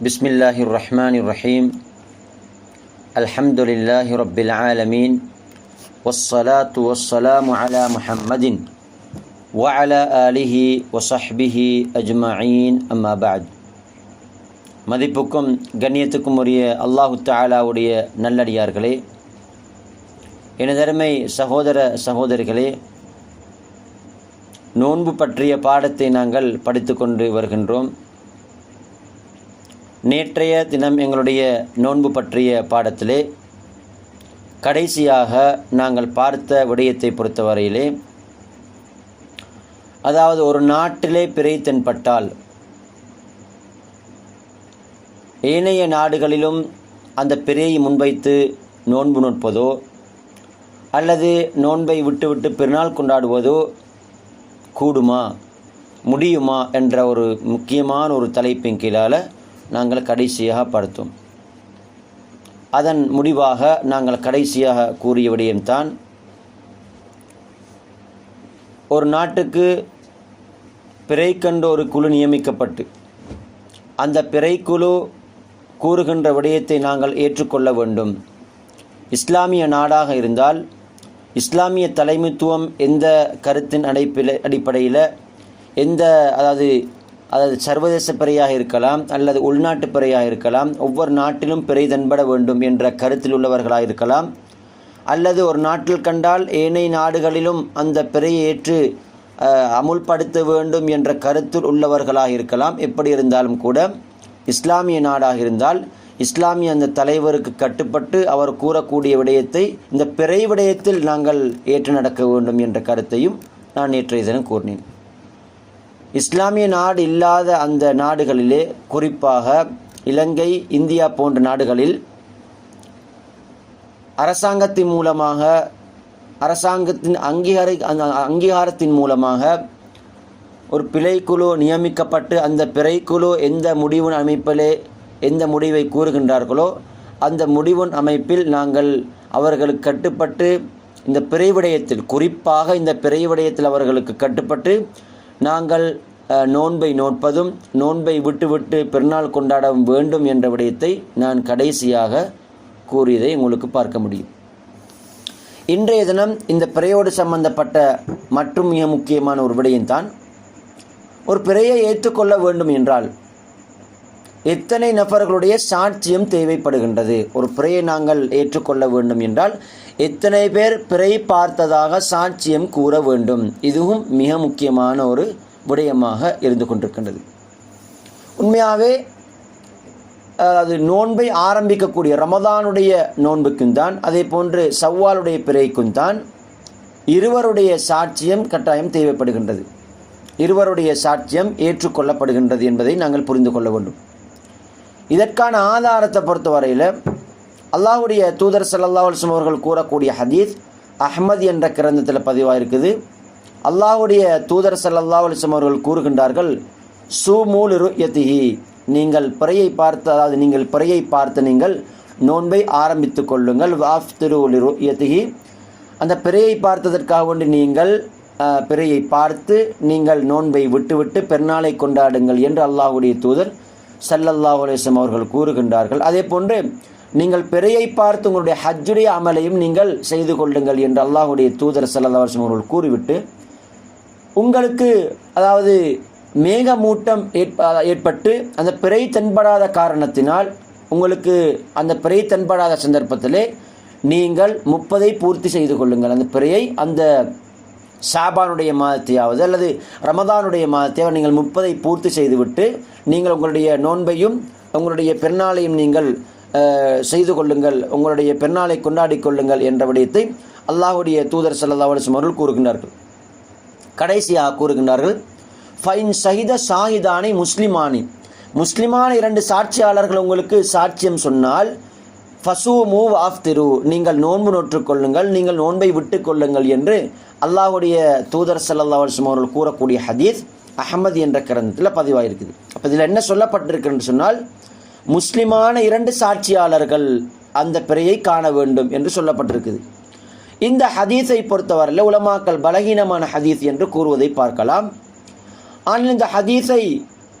بسم الله الرحمن الرحيم الحمد لله رب العالمين والصلاة والسلام على محمد وعلى آله وصحبه أجمعين أما بعد மதிப்புக்கும் கண்ணியத்துக்கும் உரிய அல்லாஹு தாலாவுடைய நல்லடியார்களே எனதருமை சகோதர சகோதரிகளே நோன்பு பற்றிய பாடத்தை நாங்கள் படித்து கொண்டு வருகின்றோம் நேற்றைய தினம் எங்களுடைய நோன்பு பற்றிய பாடத்திலே கடைசியாக நாங்கள் பார்த்த விடயத்தை பொறுத்தவரையிலே அதாவது ஒரு நாட்டிலே பிறை தென்பட்டால் ஏனைய நாடுகளிலும் அந்த பிறையை முன்வைத்து நோன்பு நோட்பதோ அல்லது நோன்பை விட்டுவிட்டு பெருநாள் கொண்டாடுவதோ கூடுமா முடியுமா என்ற ஒரு முக்கியமான ஒரு தலைப்பின் கீழால் நாங்கள் கடைசியாக பார்த்தோம் அதன் முடிவாக நாங்கள் கடைசியாக கூறிய விடயம்தான் ஒரு நாட்டுக்கு பிறை கண்ட ஒரு குழு நியமிக்கப்பட்டு அந்த பிறைக்குழு கூறுகின்ற விடயத்தை நாங்கள் ஏற்றுக்கொள்ள வேண்டும். இஸ்லாமிய நாடாக இருந்தால் இஸ்லாமிய தலைமைத்துவம் எந்த கருத்தின் அடைப்பில் அடிப்படையில் எந்த அதாவது அதாவது சர்வதேச பிறையாக இருக்கலாம் அல்லது உள்நாட்டு பிறையாக இருக்கலாம் ஒவ்வொரு நாட்டிலும் பிறை தென்பட வேண்டும் என்ற கருத்தில் உள்ளவர்களாக இருக்கலாம். அல்லது ஒரு நாட்டில் கண்டால் ஏனைய நாடுகளிலும் அந்த பிறையை ஏற்று அமுல்படுத்த வேண்டும் என்ற கருத்தில் உள்ளவர்களாக இருக்கலாம். எப்படி இருந்தாலும் கூட இஸ்லாமிய நாடாக இருந்தால் இஸ்லாமிய அந்த தலைவருக்கு கட்டுப்பட்டு அவர் கூறக்கூடிய விடயத்தை இந்த பிறை விடயத்தில் நாங்கள் ஏற்று நடக்க வேண்டும் என்ற கருத்தையும் நான் நேற்றைய தினம் கூறினேன். இஸ்லாமிய நாடு இல்லாத அந்த நாடுகளிலே குறிப்பாக இலங்கை இந்தியா போன்ற நாடுகளில் அரசாங்கத்தின் மூலமாக அரசாங்கத்தின் அங்கீகார அங்கீகாரத்தின் மூலமாக ஒரு பிழைக்குழு நியமிக்கப்பட்டு அந்த பிறைக்குழு எந்த முடிவின் அமைப்பிலே எந்த முடிவை கூறுகின்றார்களோ அந்த முடிவின் அமைப்பில் நாங்கள் அவர்களுக்கு கட்டுப்பட்டு இந்த பிறை விடயத்தில் குறிப்பாக இந்த பிறை விடயத்தில் அவர்களுக்கு கட்டுப்பட்டு நாங்கள் நோன்பை நோட்பதும் நோன்பை விட்டுவிட்டு பெருநாள் கொண்டாட வேண்டும் என்ற விடயத்தை நான் கடைசியாக கூறியதை உங்களுக்கு பார்க்க முடியும். இன்றைய தினம் இந்த பிறையோடு சம்பந்தப்பட்ட மற்றும் மிக முக்கியமான ஒரு விடயம்தான். ஒரு பிறையை ஏற்றுக்கொள்ள வேண்டும் என்றால் எத்தனை நபர்களுடைய சாட்சியம் தேவைப்படுகின்றது. ஒரு பிறையை நாங்கள் ஏற்றுக்கொள்ள வேண்டும் என்றால் எத்தனை பேர் பிறை பார்த்ததாக சாட்சியம் கூற வேண்டும். இதுவும் மிக முக்கியமான ஒரு விடயமாக இருந்து கொண்டிருக்கின்றது. உண்மையாகவே அது நோன்பை ஆரம்பிக்கக்கூடிய ரமதானுடைய நோன்புக்கும் தான் அதே போன்று சவ்வாலுடைய பிறைக்கும் தான் இருவருடைய சாட்சியம் கட்டாயம் தேவைப்படுகின்றது. இருவருடைய சாட்சியம் ஏற்றுக்கொள்ளப்படுகின்றது என்பதை நாங்கள் புரிந்து கொள்ள வேண்டும். இதற்கான ஆதாரத்தை பொறுத்தவரையில் அல்லாஹுடைய தூதர் சல்லா அலுவலம் அவர்கள் கூறக்கூடிய ஹதீஸ் அஹ்மத் என்ற கிரந்தத்தில் பதிவாக இருக்குது அல்லாஹுடைய தூதர் சல்லா அலுவலம் அவர்கள் கூறுகின்றார்கள் சூமூல் ருயத்திஹி. நீங்கள் பிறையை பார்த்து அதாவது நீங்கள் பிறையை பார்த்து நீங்கள் நோன்பை ஆரம்பித்து கொள்ளுங்கள். வாஃப் திரு ருயத்திஹி. அந்த பிறையை பார்த்ததற்காக வேண்டி நீங்கள் பிறையை பார்த்து நீங்கள் நோன்பை விட்டுவிட்டு பெருநாளை கொண்டாடுங்கள் என்று அல்லாஹுடைய தூதர் சல்லல்லா அலிஸ்லம் அவர்கள் கூறுகின்றார்கள். அதே போன்று நீங்கள் பிறையை பார்த்து உங்களுடைய ஹஜ்ஜுடைய அமலையும் நீங்கள் செய்து கொள்ளுங்கள் என்று அல்லாஹுடைய தூதர் சல்லல்லா அலிஸ்லம் அவர்கள் கூறிவிட்டு உங்களுக்கு அதாவது மேகமூட்டம் ஏற்பட்டு அந்த பிறை தென்படாத காரணத்தினால் உங்களுக்கு அந்த பிறை தென்படாத சந்தர்ப்பத்திலே நீங்கள் முப்பதை பூர்த்தி செய்து கொள்ளுங்கள். அந்த பிறையை அந்த ஷாபானுடைய மாதத்தையாவது அல்லது ரமதானுடைய மாதத்தையாவது நீங்கள் முப்பதை பூர்த்தி செய்துவிட்டு நீங்கள் உங்களுடைய நோன்பையும் உங்களுடைய பெருநாளையும் நீங்கள் செய்து கொள்ளுங்கள். உங்களுடைய பெருநாளை கொண்டாடி கொள்ளுங்கள் என்ற விடயத்தை அல்லாஹுடைய தூதர் சல்லா அலிஸ்லம் அவர்கள் கூறுகின்றார்கள். கடைசியாக கூறுகின்றார்கள் ஃபைன் சஹித ஷாஹிதானி முஸ்லிமானி. முஸ்லிமான இரண்டு சாட்சியாளர்கள் உங்களுக்கு சாட்சியம் சொன்னால் ஃபசூ மூவ் ஆஃப் திரு நீங்கள் நோன்பு நோற்றுக்கொள்ளுங்கள் நீங்கள் நோன்பை விட்டு கொள்ளுங்கள் என்று அல்லாஹுடைய தூதர் சல்லா அலுவலம் அவர்கள் கூறக்கூடிய ஹதீஸ் அஹமது என்ற கிரந்தத்தில் பதிவாயிருக்குது. அப்போ இதில் என்ன சொல்லப்பட்டிருக்குன்னு சொன்னால் முஸ்லிமான இரண்டு சாட்சியாளர்கள் அந்த பிறையை காண வேண்டும் என்று சொல்லப்பட்டிருக்குது. இந்த ஹதீஸை பொறுத்தவரையில் உலமாக்கல் பலகீனமான ஹதீஸ் என்று கூறுவதை பார்க்கலாம். ஆனால் இந்த ஹதீஸை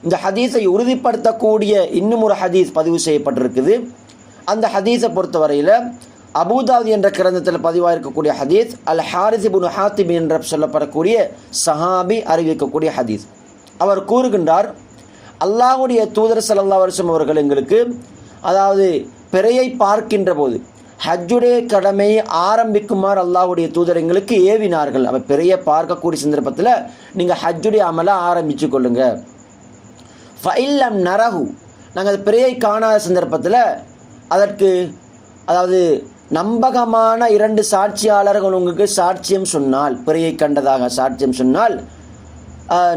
இந்த ஹதீஸை உறுதிப்படுத்தக்கூடிய இன்னும் ஒரு ஹதீஸ் பதிவு செய்யப்பட்டிருக்குது. அந்த ஹதீஸை பொறுத்தவரையில் அபுதாத் என்ற கிரந்தத்தில் பதிவாக இருக்கக்கூடிய ஹதீஸ் அல் ஹாரிசிபுன் இப்னு ஹாத்திப் என்ற சொல்லப்படக்கூடிய சஹாபி அறிவிக்கக்கூடிய ஹதீஸ். அவர் கூறுகின்றார் அல்லாஹ்வுடைய தூதர் ஸல்லல்லாஹு வருஷம் அவர்கள் எங்களுக்கு அதாவது பிறையை பார்க்கின்ற போது ஹஜ்ஜுடைய கடமையை ஆரம்பிக்குமாறு அல்லாஹுடைய தூதர் எங்களுக்கு ஏவினார்கள். அவர் பிறையை பார்க்கக்கூடிய சந்தர்ப்பத்தில் நீங்கள் ஹஜ்ஜுடைய அமலை ஆரம்பித்து கொள்ளுங்க. ஃபைல்லம் நரஹு. நாங்கள் பிறையை காணாத சந்தர்ப்பத்தில் அதற்கு அதாவது நம்பகமான இரண்டு சாட்சியாளர்கள் உங்களுக்கு சாட்சியம் சொன்னால் பிறையை கண்டதாக சாட்சியம் சொன்னால்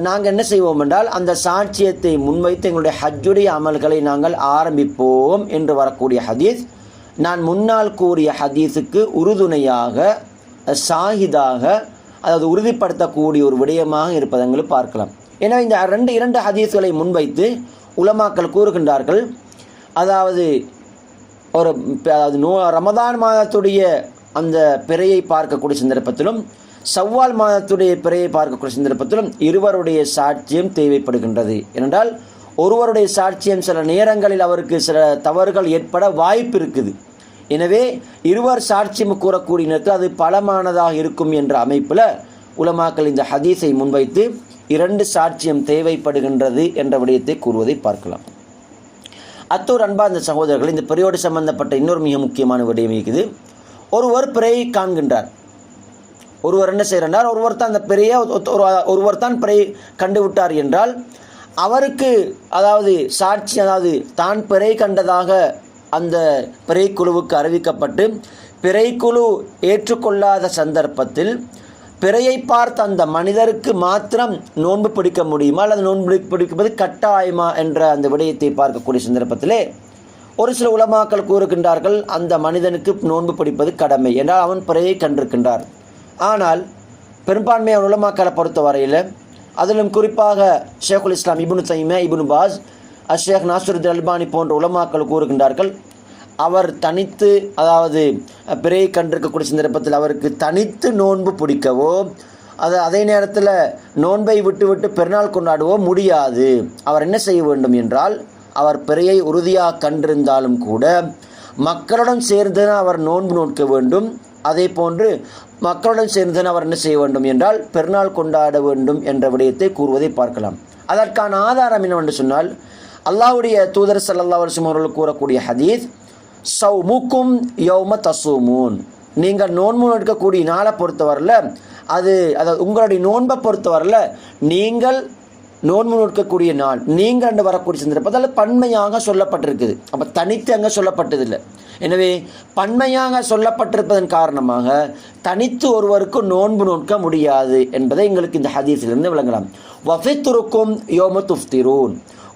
நாங்கள் என்ன செய்வோம் என்றால் அந்த சாட்சியத்தை முன்வைத்து எங்களுடைய ஹஜ்ஜுடைய அமல்களை நாங்கள் ஆரம்பிப்போம் என்று வரக்கூடிய ஹதீஸ். நான் முன்னால் கூறிய ஹதீஸுக்கு உறுதுணையாக சாஹிதாக அதாவது உறுதிப்படுத்தக்கூடிய ஒரு விடயமாக இருப்பதை எங்களுக்கு பார்க்கலாம். எனவே இந்த ரெண்டு இரண்டு ஹதீஸ்களை முன்வைத்து உலமாக்கள் கூறுகின்றார்கள். அதாவது ஒரு அதாவது நோ ரமதான் மாதத்துடைய அந்த பிறையை பார்க்கக்கூடிய சந்தர்ப்பத்திலும் சவ்வால் மாதத்துடைய பிறையை பார்க்கக்கூடிய சந்தர்ப்பத்திலும் இருவருடைய சாட்சியம் தேவைப்படுகின்றது. ஏனென்றால் ஒருவருடைய சாட்சியம் சில நேரங்களில் அவருக்கு சில தவறுகள் ஏற்பட வாய்ப்பு இருக்குது. எனவே இருவர் சாட்சியம் கூறக்கூடிய நேரத்தில் அது பலமானதாக இருக்கும் என்ற அமைப்பில் உலமாக்கள் இந்த ஹதீஸை முன்வைத்து இரண்டு சாட்சியம் தேவைப்படுகின்றது என்ற விடயத்தை கூறுவதை பார்க்கலாம். அத்தோர் அன்பார்ந்த சகோதரர்கள் இந்த பிறையோடு சம்பந்தப்பட்ட இன்னொரு மிக முக்கியமான விடயம் இருக்குது. ஒருவர் பிறையை காண்கின்றார். ஒருவர் என்ன செய்கிறார்? ஒருவர் தான் அந்த பிறையை ஒருவர் தான் பிறையை கண்டுவிட்டார் என்றால் அவருக்கு அதாவது சாட்சி அதாவது தான் பிறை கண்டதாக அந்த பிறைக்குழுவுக்கு அறிவிக்கப்பட்டு பிறைக்குழு ஏற்றுக்கொள்ளாத சந்தர்ப்பத்தில் பிறையை பார்த்த அந்த மனிதருக்கு மாத்திரம் நோன்பு பிடிக்க முடியுமா? அல்லது நோன்பு பிடிப்பது கட்டாயமா என்ற அந்த விடயத்தை பார்க்கக்கூடிய சந்தர்ப்பத்திலே ஒரு சில உலமாக்கள் கூறுகின்றார்கள் அந்த மனிதனுக்கு நோன்பு பிடிப்பது கடமை என்றால் அவன் பிறையை கண்டிருக்கின்றார். ஆனால் பெரும்பான்மையான உலமாக்களை பொறுத்த வரையில் அதிலும் குறிப்பாக ஷேகுல் இஸ்லாம் இபுனு தைமே இபுனு பாஸ் அஷேக் நாசருத் அல்பானி போன்ற உலமாக்கள் கூறுகின்றார்கள் அவர் தனித்து அதாவது பிறையை கண்டிருக்கக்கூடிய சந்தர்ப்பத்தில் அவருக்கு தனித்து நோன்பு பிடிக்கவோ அது அதே நேரத்தில் நோன்பை விட்டுவிட்டு பெருநாள் கொண்டாடவோ முடியாது. அவர் என்ன செய்ய வேண்டும் என்றால் அவர் பிறையை உறுதியாக கண்டிருந்தாலும் கூட மக்களுடன் சேர்ந்து அவர் நோன்பு நோக்க வேண்டும். அதே போன்று மக்களுடன் சேர்ந்து அவர் என்ன செய்ய வேண்டும் என்றால் பெருநாள் கொண்டாட வேண்டும் என்ற விடயத்தை கூறுவதை பார்க்கலாம். அதற்கான ஆதாரம் என்னவென்று சொன்னால் அல்லாவுடைய தூதர் சல்லா வருஷம் அவர்கள் கூறக்கூடிய ஹதீஸ் சௌமுக்கும் யௌம தசூமூன். நீங்கள் நோன்பு எடுக்கக்கூடிய நாளை பொறுத்தவரையில் அது அதாவது உங்களுடைய நோன்பை பொறுத்தவரையில் நீங்கள் நோன்பு நோக்கக்கூடிய நாள் நீங்கள் அண்டு வரக்கூடிய சந்தர்ப்பம் அதில் பன்மையாக சொல்லப்பட்டிருக்குது. அப்போ தனித்து அங்கே சொல்லப்பட்டதில்லை. எனவே பன்மையாக சொல்லப்பட்டிருப்பதன் காரணமாக தனித்து ஒருவருக்கு நோன்பு நோக்க முடியாது என்பதை எங்களுக்கு இந்த ஹதீஸிலிருந்து விளங்கலாம். வஃபித்துருக்கும் யோம துஃப்திரூன்.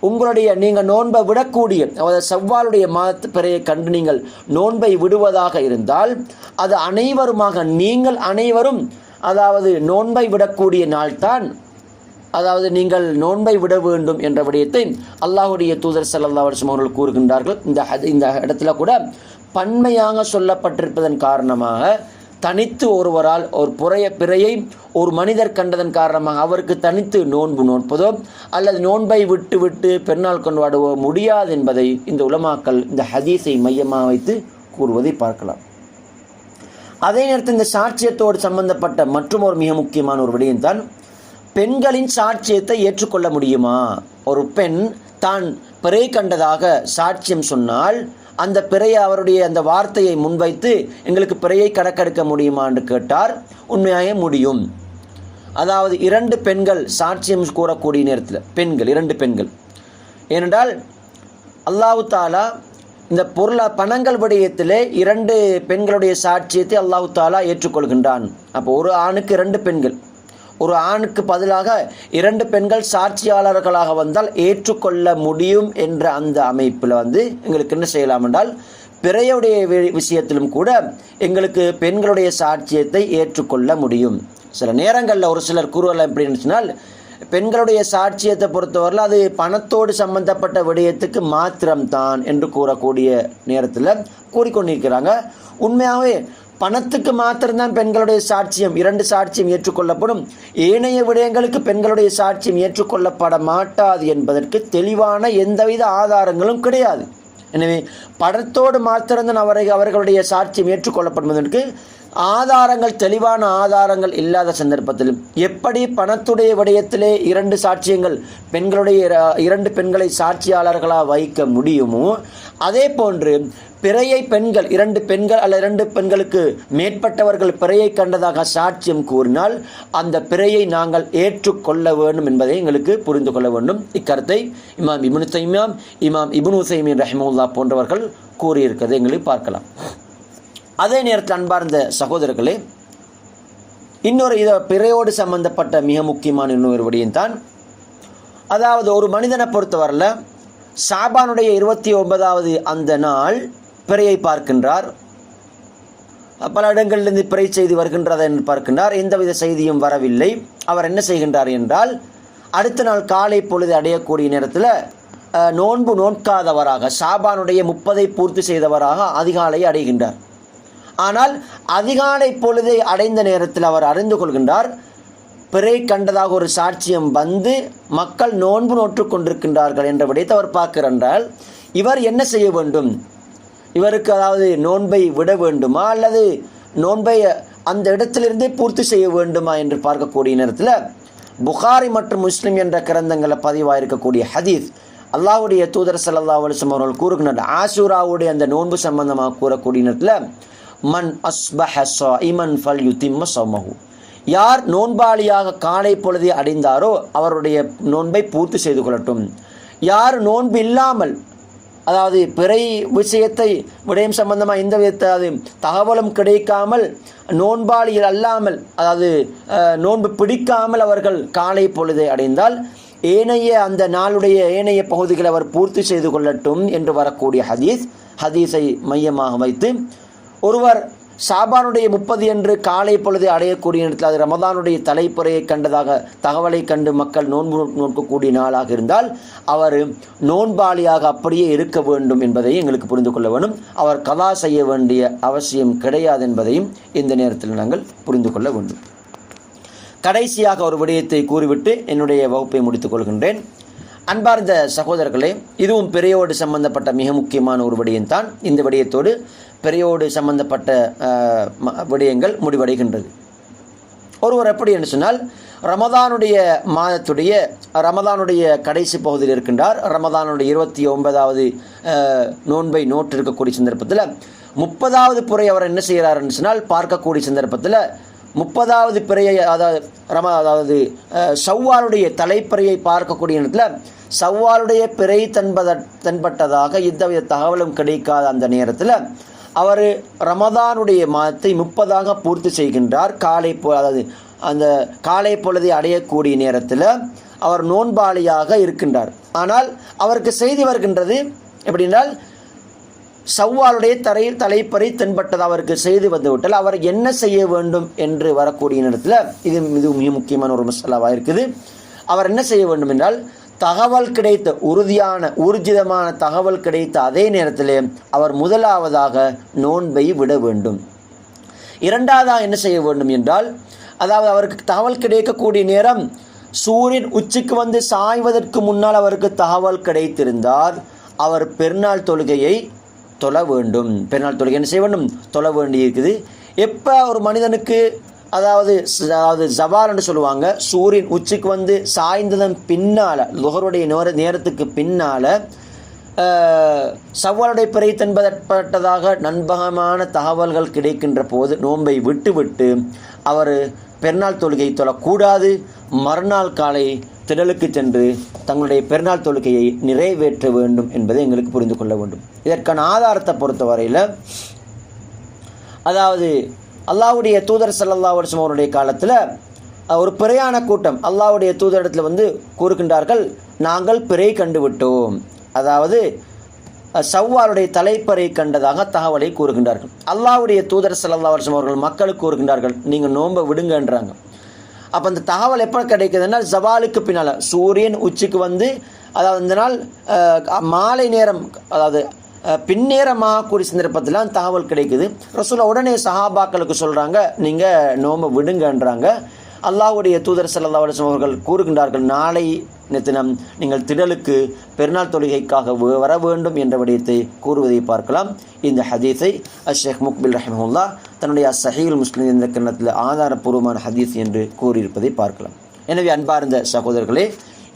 உங்களுடைய நீங்கள் நோன்பை விடக்கூடிய அதாவது செவ்வாளுடைய மாதத்து பிறையை கண்டு நீங்கள் நோன்பை விடுவதாக இருந்தால் அது அனைவருமாக நீங்கள் அனைவரும் அதாவது நோன்பை விடக்கூடிய நாள்தான் அதாவது நீங்கள் நோன்பை விட வேண்டும் என்ற விடயத்தை அல்லாஹுடைய தூதர் சல்லா வருஷம் அவர்கள் கூறுகின்றார்கள். இந்த இந்த இடத்துல கூட பன்மையாக சொல்லப்பட்டிருப்பதன் காரணமாக தனித்து ஒருவரால் ஒரு புறைய பிறையை ஒரு மனிதர் கண்டதன் காரணமாக அவருக்கு தனித்து நோன்பு நோன்பதோ அல்லது நோன்பை விட்டு விட்டு பெருநாள் கொண்டாடுவோ முடியாது என்பதை இந்த உலமாக்கள் இந்த ஹதீஸை மையமாக வைத்து கூறுவதை பார்க்கலாம். அதே நேரத்தில் இந்த சாட்சியத்தோடு சம்பந்தப்பட்ட மற்றும் ஒரு மிக முக்கியமான ஒரு விடயம்தான் பெண்களின் சாட்சியத்தை ஏற்றுக்கொள்ள முடியுமா? ஒரு பெண் தான் பிறை கண்டதாக சாட்சியம் சொன்னால் அந்த பிறையை அவருடைய அந்த வார்த்தையை முன்வைத்து எங்களுக்கு பிறையை கணக்கெடுக்க முடியுமா என்று கேட்டார். உண்மையாக முடியும். அதாவது இரண்டு பெண்கள் சாட்சியம் கூறக்கூடிய நேரத்தில் பெண்கள் இரண்டு பெண்கள். ஏனென்றால் அல்லாஹு தாலா இந்த பொருளா பணங்கள் விடயத்திலே இரண்டு பெண்களுடைய சாட்சியத்தை அல்லாஹு தாலா ஏற்றுக்கொள்கின்றான். அப்போ ஒரு ஆணுக்கு இரண்டு பெண்கள் ஒரு ஆணுக்கு பதிலாக இரண்டு பெண்கள் சாட்சியாளர்களாக வந்தால் ஏற்றுக்கொள்ள முடியும் என்ற அந்த அமைப்பில் வந்து எங்களுக்கு என்ன செய்யலாம் என்றால் பிறையுடைய விஷயத்திலும் கூட எங்களுக்கு பெண்களுடைய சாட்சியத்தை ஏற்றுக்கொள்ள முடியும். சில நேரங்களில் ஒரு சிலர் கூறுவலாம் எப்படின்னு சொன்னால் பெண்களுடைய சாட்சியத்தை பொறுத்தவரையில் அது பணத்தோடு சம்பந்தப்பட்ட விடயத்துக்கு மாத்திரம்தான் என்று கூறக்கூடிய நேரத்தில் கூறிக்கொண்டிருக்கிறாங்க. உண்மையாகவே பணத்துக்கு மாத்திரம்தான் பெண்களுடைய சாட்சியம். இரண்டு சாட்சியம் ஏற்றுக்கொள்ளப்படும். ஏனைய விடயங்களுக்கு பெண்களுடைய சாட்சியம் ஏற்றுக்கொள்ளப்பட மாட்டாது என்பதற்கு தெளிவான எந்தவித ஆதாரங்களும் கிடையாது. எனவே படத்தோடு மாத்திரம்தான் அவரை அவர்களுடைய சாட்சியம் ஏற்றுக்கொள்ளப்படுவதற்கு ஆதாரங்கள் தெளிவான ஆதாரங்கள் இல்லாத சந்தர்ப்பத்திலும் எப்படி பணத்துடைய விடயத்திலே இரண்டு சாட்சியங்கள் பெண்களுடைய இரண்டு பெண்களை சாட்சியாளர்களாக வைக்க முடியுமோ அதே போன்று பிறையை பெண்கள் இரண்டு பெண்கள் அல்ல இரண்டு பெண்களுக்கு மேற்பட்டவர்கள் பிறையை கண்டதாக சாட்சியம் கூறினால் அந்த பிறையை நாங்கள் ஏற்றுக்கொள்ள வேண்டும் என்பதை எங்களுக்கு புரிந்து கொள்ள வேண்டும். இக்கருத்தை இமாம் இபுனு தைமியாம் இமாம் இப்னு உசைமின் ரஹிமுல்லா போன்றவர்கள் கூறியிருக்கிறது எங்களுக்கு பார்க்கலாம். அதே நேரத்தில் அன்பார்ந்த சகோதரர்களே இன்னொரு இதை பிறையோடு சம்பந்தப்பட்ட மிக முக்கியமான இன்னொரு விடயம் தான் அதாவது ஒரு மனிதனை பொறுத்தவரையில் ஷாபானுடைய இருபத்தி ஒன்பதாவது அந்த நாள் பிறையை பார்க்கின்றார். பல இடங்களிலிருந்து பிறை செய்தி வருகின்றதை என்று பார்க்கின்றார். எந்தவித செய்தியும் வரவில்லை. அவர் என்ன செய்கின்றார் என்றால் அடுத்த நாள் காலை பொழுது அடையக்கூடிய நேரத்தில் நோன்பு நோக்காதவராக ஷாபானுடைய முப்பதை பூர்த்தி செய்தவராக அதிகாலை அடைகின்றார். ஆனால் அதிகாலை பொழுதை அடைந்த நேரத்தில் அவர் அறிந்து கொள்கின்றார் பிறை கண்டதாக ஒரு சாட்சியம் வந்து மக்கள் நோன்பு நோற்று கொண்டிருக்கின்றார்கள் என்ற விடயத்தை அவர் பார்க்கிறார் இவர் என்ன செய்ய வேண்டும்? இவருக்கு அதாவது நோன்பை விட வேண்டுமா? அல்லது நோன்பை அந்த இடத்திலிருந்தே பூர்த்தி செய்ய வேண்டுமா என்று பார்க்கக்கூடிய நேரத்தில் புகாரி மற்றும் முஸ்லிம் என்ற கிரந்தங்களில் பதிவாயிருக்கக்கூடிய ஹதீஸ் அல்லாவுடைய தூதர் சல்லா அலைஹி அவர்கள் கூறுகின்ற ஆசூராவுடைய அந்த நோன்பு சம்பந்தமாக கூறக்கூடிய நேரத்தில் மன் அஸ்பஹ இமன் ஃபல் யுத்திம்ம ஸௌமஹு யார் நோன்பாளியாக காலை பொழுதை அடைந்தாரோ அவருடைய நோன்பை பூர்த்தி செய்து கொள்ளட்டும். யார் நோன்பு இல்லாமல் அதாவது பிறை விஷயத்தை விடயம் சம்பந்தமாக எந்த விதத்தாவது தகவலும் கிடைக்காமல் நோன்பாளியில் அல்லாமல் அதாவது நோன்பு பிடிக்காமல் அவர்கள் காலை பொழுதை அடைந்தால் ஏனைய அந்த நாளுடைய ஏனைய பகுதிகளை அவர் பூர்த்தி செய்து கொள்ளட்டும் என்று வரக்கூடிய ஹதீஸ் ஹதீஸை மையமாக வைத்து ஒருவர் ஷாபானுடைய முப்பது என்று காலை பொழுது அடையக்கூடிய நேரத்தில் அது ரமதானுடைய தலைப்புறையை கண்டதாக தகவலை கண்டு மக்கள் நோன்பு நோக்கக்கூடிய நாளாக இருந்தால் அவர் நோன்பாளியாக அப்படியே இருக்க வேண்டும் என்பதையும் எங்களுக்கு புரிந்து கொள்ள வேண்டும். அவர் கதா செய்ய வேண்டிய அவசியம் கிடையாது என்பதையும் இந்த நேரத்தில் நாங்கள் புரிந்து கொள்ள வேண்டும். கடைசியாக ஒரு விடயத்தை கூறிவிட்டு என்னுடைய வகுப்பை முடித்துக் கொள்கின்றேன். அன்பார்ந்த சகோதரர்களே இதுவும் பெரியோடு சம்பந்தப்பட்ட மிக முக்கியமான ஒரு விடயம்தான். இந்த விடயத்தோடு பெரியோடு சம்பந்தப்பட்ட ம- விடயங்கள் முடிவடைகின்றது. ஒருவர் எப்படி என்று சொன்னால் ரமதானுடைய மாதத்துடைய ரமதானுடைய கடைசி பகுதியில் இருக்கின்றார். ரமதானுடைய இருபத்தி ஒன்பதாவது நோன்பை நோட்டு இருக்கக்கூடிய சந்தர்ப்பத்தில் முப்பதாவது புறை அவர் என்ன செய்கிறார் என்று சொன்னால் பார்க்கக்கூடிய சந்தர்ப்பத்தில் முப்பதாவது பிறையை அதாவது ரம அதாவது அஹ், தலைப்பிறையை பார்க்கக்கூடிய நேரத்தில் ஷவ்வாலுடைய பிறை தன்பத தென்பட்டதாக எந்தவித தகவலும் கிடைக்காத அந்த நேரத்தில் அவர் ரமதானுடைய மாதத்தை முப்பதாக பூர்த்தி செய்கின்றார். காலை பொ அதாவது அந்த காலை பொழுதை அடையக்கூடிய நேரத்தில் அவர் நோன்பாளியாக இருக்கின்றார். ஆனால் அவருக்கு செய்தி வருகின்றது எப்படின்னால் சவ்வாலுடைய தரையில் தலைப்பறை தென்பட்டது அவருக்கு செய்து வந்துவிட்டால் அவர் என்ன செய்ய வேண்டும் என்று வரக்கூடிய நேரத்தில் இது இது மிக முக்கியமான ஒரு மசாலாவாக இருக்குது. அவர் என்ன செய்ய வேண்டும் என்றால் தகவல் கிடைத்த உறுதியான ஊர்ஜிதமான தகவல் கிடைத்த அதே நேரத்தில் அவர் முதலாவதாக நோன்பை விட வேண்டும். இரண்டாவதாக என்ன செய்ய வேண்டும் என்றால் அதாவது அவருக்கு தகவல் கிடைக்கக்கூடிய நேரம் சூரியன் உச்சிக்கு வந்து சாய்வதற்கு முன்னால் அவருக்கு தகவல் கிடைத்திருந்தால் அவர் பெருநாள் தொழுகையை தொழ வேண்டும். பெருநாள் தொழுகை என்ன செய்ய வேண்டும்? தொழ வேண்டி இருக்குது எப்போ ஒரு மனிதனுக்கு அதாவது அதாவது ஜவால் என்று சொல்லுவாங்க சூரியன் உச்சிக்கு வந்து சாய்ந்ததன் பின்னால் லுகருடைய நேர நேரத்துக்கு பின்னால் சவாலுடைய பிறை தென்பதற்பட்டதாக நண்பகமான தகவல்கள் கிடைக்கின்ற போது நோன்பை விட்டுவிட்டு அவர் பெருநாள் தொழுகை தொழக்கூடாது. மறுநாள் காலை திடலுக்கு சென்று தங்களுடைய பெருநாள் தொழுகையை நிறைவேற்ற வேண்டும் என்பதை எங்களுக்கு புரிந்து கொள்ள வேண்டும். இதற்கான ஆதாரத்தை பொறுத்தவரையில் அதாவது அல்லாவுடைய தூதர் சல்லல்லா வருஷம் அவருடைய காலத்தில் ஒரு பிறையான கூட்டம் அல்லாவுடைய தூதரிடத்தில் வந்து கூறுகின்றார்கள் நாங்கள் பிறை கண்டுவிட்டோம். அதாவது சவ்வாருடைய தலைப்பறை கண்டதாக தகவலை கூறுகின்றார்கள். அல்லாவுடைய தூதர் ஸல்லல்லாஹு வருஷம் அவர்கள் மக்களுக்கு கூறுகின்றார்கள் நீங்கள் நோன்பை விடுங்கன்றாங்க. அப்போ அந்த தகவல் எப்போ கிடைக்குதுன்னா ஜவாலுக்கு பின்னால். சூரியன் உச்சிக்கு வந்து அதாவது இந்த நாள் மாலை நேரம் அதாவது பின்னேரமாக கூடிய சந்தர்ப்பத்தில் தகவல் கிடைக்குது. ரசூலா உடனே சஹாபாக்களுக்கு சொல்கிறாங்க நீங்கள் நோம்பை விடுங்கன்றாங்க. அல்லாஹுடைய தூதர் ஸல்லல்லாஹு அலைஹி அவர்கள் கூறுகின்றார்கள் நாளை தினம் நீங்கள் திடலுக்கு பெருநாள் தொழுகைக்காக வர வேண்டும் என்ற விடயத்தை கூறுவதை பார்க்கலாம். இந்த ஹதீஸை அஷேக் முக்பில் ரஹிமஹுல்லா தன்னுடைய சஹீல் முஸ்லிம் என்ற கிண்ணத்தில் ஆதாரப்பூர்வமான ஹதீஸ் என்று கூறியிருப்பதை பார்க்கலாம். எனவே அன்பார்ந்த சகோதரர்களே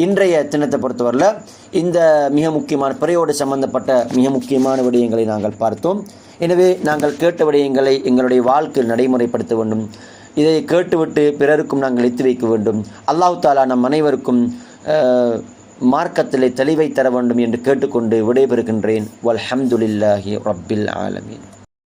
இன்றைய தினத்தை பொறுத்தவரையில் இந்த மிக முக்கியமான பிறையோடு சம்பந்தப்பட்ட மிக முக்கியமான விடயங்களை நாங்கள் பார்த்தோம். எனவே நாங்கள் கேட்ட விடயங்களை எங்களுடைய வாழ்க்கையில் நடைமுறைப்படுத்த வேண்டும். இதை கேட்டுவிட்டு பிறருக்கும் நாங்கள் எத்தி வைக்க வேண்டும். அல்லாஹ் தாலா நம் அனைவருக்கும் மார்க்கத்தில் மார்க்கத்திலே தெளிவை தர வேண்டும் என்று கேட்டுக்கொண்டு விடைபெறுகின்றேன். வல்ஹம்துலில்லாஹி ரப்பில் ஆலமீன்.